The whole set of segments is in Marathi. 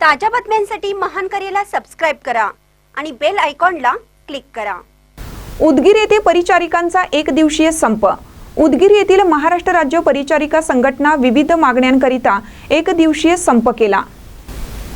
ताज्या बातम्यांसाठी महान करेला सबस्क्राईब करा आणि बेल आयकॉनला क्लिक करा. उदगीर येथे परिचारिकांचा एक दिवसीय संप. उदगीर येथील महाराष्ट्र राज्य परिचारिका संघटना विविध मागण्यांकरिता एक दिवसीय संप केला.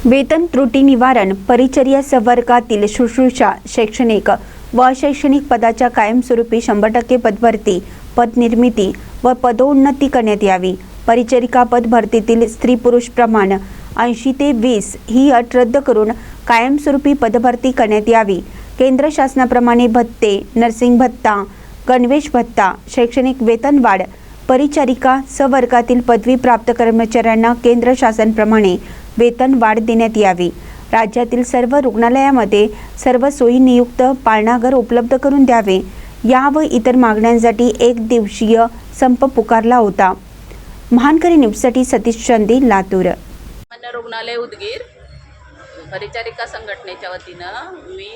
वेतन त्रुटी निवारण परिचर्या संवर्गातील शुश्रूषा शैक्षणिक व अशैक्षणिक पदाच्या कायमस्वरूपी शंभर टक्के पदभरती पदनिर्मिती व पदोन्नती करण्यात यावी. परिचारिका पद भरतीतील स्त्री पुरुष प्रमाण ऐंशी ते वीस ही अट रद्द करून कायमस्वरूपी पदभरती करण्यात यावी. केंद्र शासनाप्रमाणे भत्ते नर्सिंग भत्ता गणवेश भत्ता शैक्षणिक वेतनवाढ परिचारिका सवर्गातील पदवी प्राप्त कर्मचाऱ्यांना केंद्र शासनप्रमाणे वेतन वाढ देण्यात यावी. राज्यातील सर्व रुग्णालयामध्ये सर्व सोयी नियुक्त पाळणाघर उपलब्ध करून द्यावे. या व इतर मागण्यांसाठी एक दिवसीय संप पुकारला होता. महानकरी न्यूजसाठी सतीश चंदी लातूर. सामान्य रुग्णालय उदगीर. परिचारिका संघटनेच्या वतीनं मी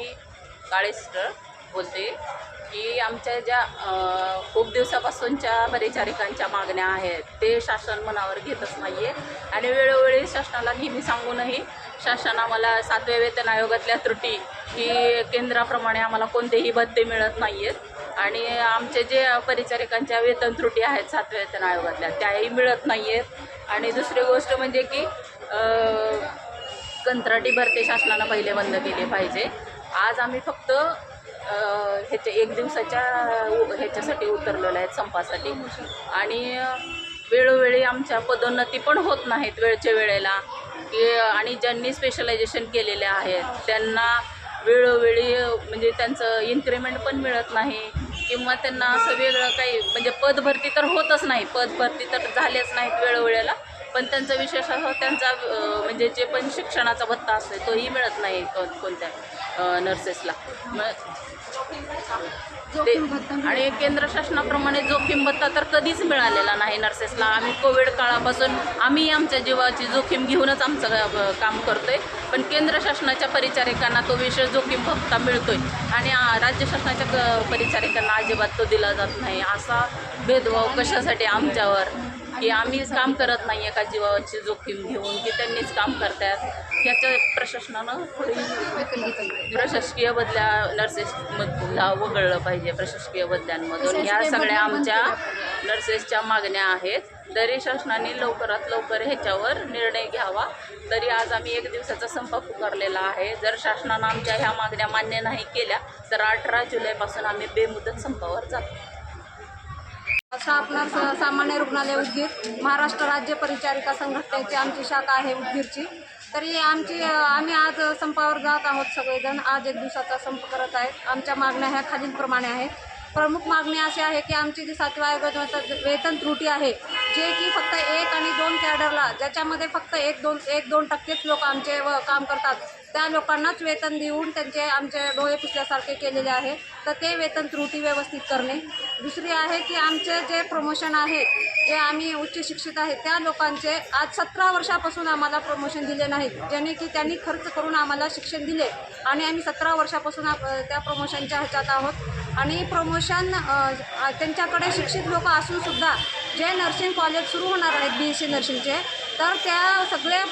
काळेस्टर बोलते. की आमच्या ज्या खूप दिवसापासूनच्या परिचारिकांच्या मागण्या आहेत ते शासन मनावर घेतच नाही आहे आणि वेळोवेळी शासनाला नेहमी सांगूनही शासन आम्हाला सातव्या वेतन आयोगातल्या त्रुटी की केंद्राप्रमाणे आम्हाला कोणतेही भत्ते मिळत नाही आहेत आणि आमचे जे परिचारिकांच्या वेतन त्रुटी आहेत सातव्या वेतन आयोगातल्या त्याही मिळत नाही आहेत आणि दुसरी गोष्ट म्हणजे की कंत्राटी भरती शासनानं पहिले बंद केले पाहिजे. आज आम्ही फक्त ह्याच्या एक दिवसाच्या उ- ह्याच्यासाठी उतरलेलो आहेत संपासाठी. आणि वेळोवेळी आमच्या पदोन्नती पण होत नाहीत वेळच्या वेळेला. की आणि ज्यांनी स्पेशलायझेशन केलेले आहेत त्यांना वेळोवेळी म्हणजे त्यांचं इन्क्रिमेंट पण मिळत नाही. किंवा त्यांना असं वेगळं काही म्हणजे पदभरती तर होतच नाही. पदभरती तर झालेच नाहीत वेळोवेळेला. पण त्यांचा विशेष असं त्यांचा म्हणजे जे पण शिक्षणाचा भत्ता असतो तोही मिळत नाही कोणत्या नर्सेसला ते आणि केंद्र शासनाप्रमाणे जोखीम भत्ता तर कधीच मिळालेला नाही नर्सेसला आम्ही कोविड काळापासून आम्ही आमच्या जीवाची जोखीम घेऊनच आमचं काम करतो आहे पण केंद्र शासनाच्या परिचारिकांना तो विशेष जोखीम भत्ता आहे आणि राज्य शासनाच्या परिचारिकांना अजिबात तो दिला जात नाही. असा भेदभाव कशासाठी आमच्यावर? की आम्हीच काम करत नाही आहे का जीवाची जोखीम घेऊन की त्यांनीच काम करतात ह्याच्या प्रशासनानं थोडी प्रशासकीय बदल्या नर्सेसमधला वगळलं पाहिजे प्रशासकीय बदल्यांमधून. ह्या सगळ्या आमच्या नर्सेसच्या मागण्या आहेत. तरी शासनाने लवकरात लवकर ह्याच्यावर निर्णय घ्यावा. तरी आज आम्ही एक दिवसाचा संप पुकारलेला आहे. जर शासनानं आमच्या ह्या मागण्या मान्य नाही केल्या तर अठरा जुलैपासून आम्ही बेमुदत संपावर जातो. स्थापना स- सामान्य रुग्णालय उदगीर महाराष्ट्र राज्य परिचारिका संघटनेची आमची शाखा आहे उदगीरची. तरी आमची आम्ही आज संपावर जात आहोत सगळेजण. आज एक दिवसाचा संप करत आहेत. आमच्या मागण्या ह्या खालीलप्रमाणे आहेत. प्रमुख मागणी अशी आहे की आमची जी सातव्या आयोगाची वेतन त्रुटी आहे जे की फक्त एक आणि दोन कॅडरला ज्याच्यामध्ये फक्त एक दोन एक दोन टक्केच लोक आमचे व काम करतात. त्या लोकांनाच वेतन देऊन त्यांचे आमचे डोळे पुसल्यासारखे केलेले आहे. तर ते वेतन त्रुटी व्यवस्थित करणे. दुसरी आहे की आमचे जे प्रमोशन आहे जे आम्ही उच्च शिक्षित आहेत त्या लोकांचे आज सतरा वर्षापासून आम्हाला प्रमोशन दिले नाहीत. ज्याने की त्यांनी खर्च करून आम्हाला शिक्षण दिले. आणि आम्ही सतरा वर्षापासून त्या प्रमोशनच्या ह्याच्यात आहोत. आणि प्रमोशन त्यांच्याकडे शिक्षित लोक असूनसुद्धा जे नर्सिंग कॉलेज सुरू होणार आहेत बी एस सी नर्सिंगचे तर त्या सगळे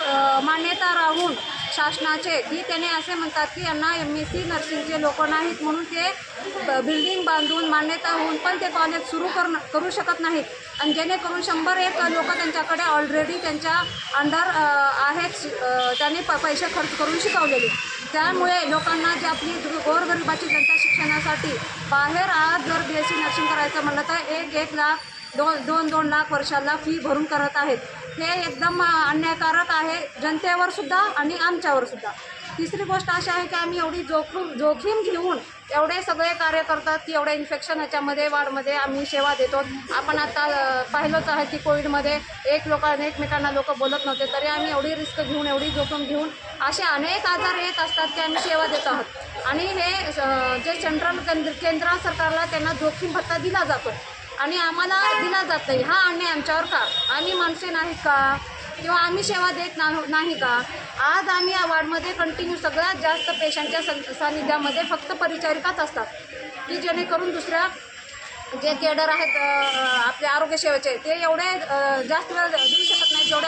मान्यता राहून शासनाचे की त्याने असे म्हणतात की यांना एम एस सी नर्सिंगचे लोक नाहीत म्हणून ते बिल्डिंग बांधून मान्यता होऊन पण ते कॉलेज सुरू करणं करू शकत नाहीत. आणि जेणेकरून शंभर एक लोक त्यांच्याकडे ऑलरेडी त्यांच्या अंडर आहेत त्यांनी प पैसे खर्च करून शिकवलेले. त्यामुळे लोकांना जी आपली गोरगरिबाची जनता शिक्षणासाठी बाहेर आज जर बी एस सी नर्सिंग करायचं म्हणलं तर एक एक लाख दोन दोन दोन लाख वर्षाला फी भरून करत आहेत. हे एकदम अन्यायकारक आहे. जनतेवर सुद्धा आणि आमच्यावर सुद्धा. तिसरी गोष्ट अशी आहे की आम्ही एवढी जोखीम जोखीम घेऊन एवढे सगळे कार्य करतात की एवढ्या इन्फेक्शन ह्याच्यामध्ये वाढमध्ये आम्ही सेवा देतो. आपण आता पाहिलंच आहे की कोविडमध्ये एक लोकांना एकमेकांना लोक बोलत नव्हते तरी आम्ही एवढी रिस्क घेऊन एवढी जोखीम घेऊन असे अनेक आजार येत असतात की आम्ही सेवा देत आहोत. आणि हे जे सेंट्रल केंद्र केंद्र सरकारला त्यांना जोखीम भत्ता दिला जातो आणि आम्हाला दिला जात नाही हा अन्याय आमच्यावर का? आम्ही माणसे नाहीत का? किंवा आम्ही सेवा देत ना नाही का? आज आम्ही या वार्डमध्ये कंटिन्यू सगळ्यात जास्त पेशंटच्या सं सानिध्यामध्ये फक्त परिचारिकाच असतात. की जेणेकरून दुसऱ्या जे केडर आहेत आपले आरोग्य सेवेचे ते एवढे जास्त वेळ देऊ शकत नाही जेवढे